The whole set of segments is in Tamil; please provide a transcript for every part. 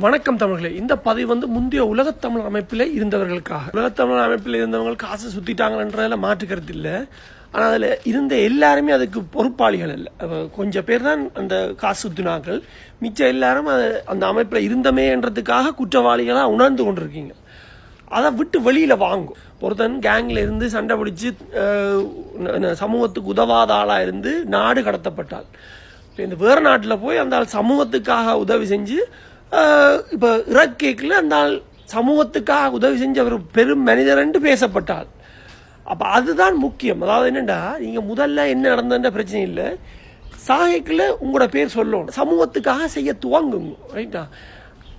வணக்கம் தமிழர்களே. இந்த பதிவு வந்து முந்தைய உலகத்தமிழ் அமைப்பில் இருந்தவர்களுக்காக. உலகத்தமிழ் அமைப்பில் இருந்தவங்க காசு சுத்திட்டாங்கன்றதுல மாற்றுக்கிறது இல்லை. ஆனால் அதில் இருந்த எல்லாருமே அதுக்கு பொறுப்பாளிகள் இல்லை. கொஞ்சம் பேர் தான் அந்த காசு சுத்தினார்கள். மிச்சம் எல்லாரும் அது அந்த அமைப்பில் இருந்தமேன்றதுக்காக குற்றவாளிகளாக உணர்ந்து கொண்டிருக்கீங்க. அதை விட்டு வெளியில் வாங்கும். ஒருத்தன் கேங்கில் இருந்து சண்டை பிடிச்சி சமூகத்துக்கு உதவாத ஆளாக இருந்து நாடு கடத்தப்பட்டால் இந்த வேறு நாட்டில் போய் அந்த ஆள் சமூகத்துக்காக உதவி செஞ்சு இப்போ இறக்கேக்கில் அந்த ஆள் சமூகத்துக்காக உதவி செஞ்ச ஒரு பெரும் மனிதர் என்று பேசப்பட்டால் அப்போ அதுதான் முக்கியம். அதாவது என்னென்னா நீங்கள் முதல்ல என்ன நடந்ததுன்ற பிரச்சனை இல்லை. சாகைக்குள்ள உங்களோட பேர் சொல்லணும். சமூகத்துக்காக செய்ய துவங்குங்க. ரைட்டா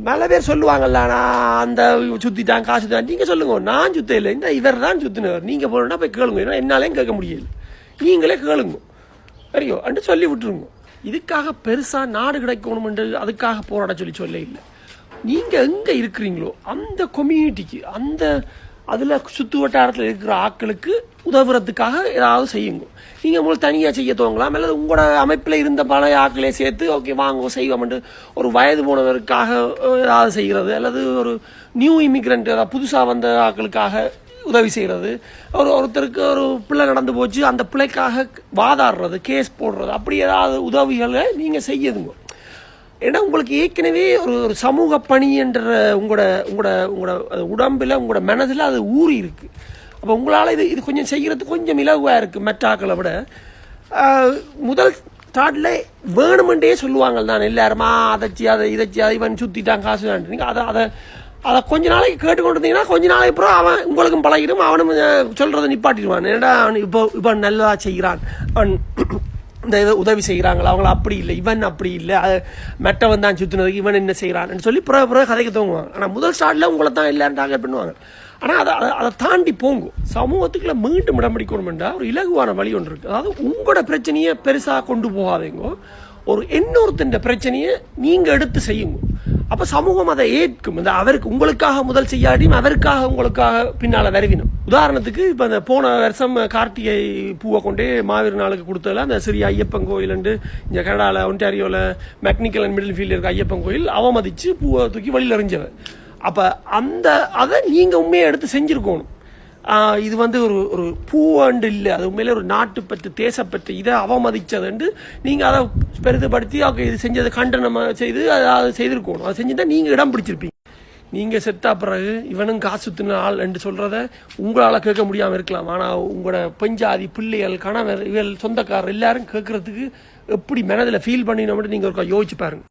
மேல பேர் சொல்லுவாங்கல்ல நான் அந்த சுத்திட்டான் காசு தான் நீங்கள் சொல்லுங்க நான் சுத்த இல்லை. இந்த இவர் தான் சுத்தினவர். நீங்கள் போனா போய் கேளுங்க. ஏன்னா என்னாலையும் கேட்க முடியல. நீங்களே கேளுங்க. சரியோ? அன்று சொல்லி விட்டுருங்க. இதுக்காக பெருசாக நாடு கிடைக்கணும் என்று அதுக்காக போராட சொல்லி சொல்ல இல்லை. நீங்கள் எங்கே இருக்கிறீங்களோ அந்த கம்யூனிட்டிக்கு அந்த அதில் சுற்று வட்டாரத்தில் இருக்கிற ஆட்களுக்கு உதவுறதுக்காக ஏதாவது செய்யுங்க. நீங்கள் முதல்ல தனியாக செய்ய துவங்கலாம். அல்லது உங்களோட அமைப்பில் இருந்த பழைய ஆட்களே சேர்த்து ஓகே வாங்க செய்வோம் ஒரு வயது போனவருக்காக ஏதாவது செய்கிறது. அல்லது ஒரு நியூ இமிக்ரெண்ட் அதாவது புதுசாக வந்த ஆட்களுக்காக உதவி செய்கிறது ஒரு ஒருத்தருக்கு ஒரு பிள்ளை நடந்து போச்சு அந்த பிள்ளைக்காக வாதாடுறது கேஸ் போடுறது அப்படி ஏதாவது உதவிகளை நீங்கள் செய்யுதுங்க. ஏன்னா உங்களுக்கு ஏற்கனவே ஒரு ஒரு சமூக பணி என்ற உங்களோட உங்களோட உங்களோட அது உங்களோட மனதில் அது ஊறி இருக்குது அப்போ உங்களால் இது இது கொஞ்சம் செய்கிறது கொஞ்சம் இலகுவாக இருக்குது மெட்டாக்களை விட. முதல் தாட்டில் வேணுமெண்டே சொல்லுவாங்க தான் எல்லாருமா அதைச்சி அதை இதைச்சி அதை இவன் சுற்றிட்டான் காசு நீங்கள் அதை அதை அதை கொஞ்ச நாளைக்கு கேட்டுக்கொண்டு இருந்தீங்கன்னா கொஞ்ச நாளைக்கு அப்புறம் அவன் உங்களுக்கும் பழகிடும் அவனும் சொல்கிறத நிப்பாட்டிடுவான். என்னடா அவன் இப்போ இவன் நல்லதாக செய்கிறான். அவன் இந்த இதை உதவி செய்கிறாங்களா? அவங்கள அப்படி இல்லை இவன் அப்படி இல்லை. அது மெட்டவன் தான் சுத்தினதுக்கு இவன் என்ன செய்கிறான்னு சொல்லி புற பிறகு கதைக்கு தூங்குவாங்க ஆனால் முதல் ஸ்டார்டில் உங்களை தான் இல்லைன்னு டார்கெட் பண்ணுவாங்க. ஆனால் அதை அதை- அதை தாண்டி போங்கும் சமூகத்துக்குள்ள மீண்டும் இடம் பிடிக்கணும்ன்றா ஒரு இலகுவான வழி ஒன்று இருக்குது அதாவது உங்களோட பிரச்சனையை பெருசாக கொண்டு போகாதீங்க. ஒரு இன்னொருத்தன் பிரச்சனையை நீங்கள் எடுத்து செய்யுங்க. அப்போ சமூகம் அதை ஏற்கும். இந்த அவருக்கு உங்களுக்காக முதல் செய்யாடியும் அவருக்காக உங்களுக்காக பின்னால் வரவினும். உதாரணத்துக்கு இப்போ அந்த போன வருஷம் கார்த்திகை பூவை கொண்டே மாவீர நாளுக்கு கொடுத்ததில் அந்த சிறிய ஐயப்பன் கோயில் இங்க கனடாவில் ஒன்டாரியோவில் மெக்னிக்கல் அண்ட் மிடில் ஃபீல்டில் இருக்க ஐயப்பன் கோயில் அவமதித்து பூவை தூக்கி வழியில் எறிஞ்சவர். அப்போ அந்த அதை நீங்கள் உண்மையை எடுத்து செஞ்சுருக்கணும். இது வந்து ஒரு ஒரு பூவாண்டு இல்லை. அது உண்மையிலே ஒரு நாட்டுப்பற்று தேசப்பற்று. இதை அவமதித்ததுண்டு நீங்கள் அதை பெரிதுபடுத்தி ஓகே இது செஞ்சதை கண்டனம் செய்து அதை செய்திருக்கணும். அதை செஞ்சுட்டா நீங்கள் இடம் பிடிச்சிருப்பீங்க. நீங்கள் செத்தா பிறகு இவனும் காசு தின்ன ஆள் என்று சொல்கிறத உங்களால் கேட்க முடியாமல் இருக்கலாம். ஆனால் உங்களோட பெஞ்சாதி பிள்ளைகள் கணவர் இவள் சொந்தக்காரர் எல்லாரும் கேட்குறதுக்கு எப்படி மனதில் ஃபீல் பண்ணினோம்னு நீங்கள் ஒரு யோசிச்சு பாருங்க.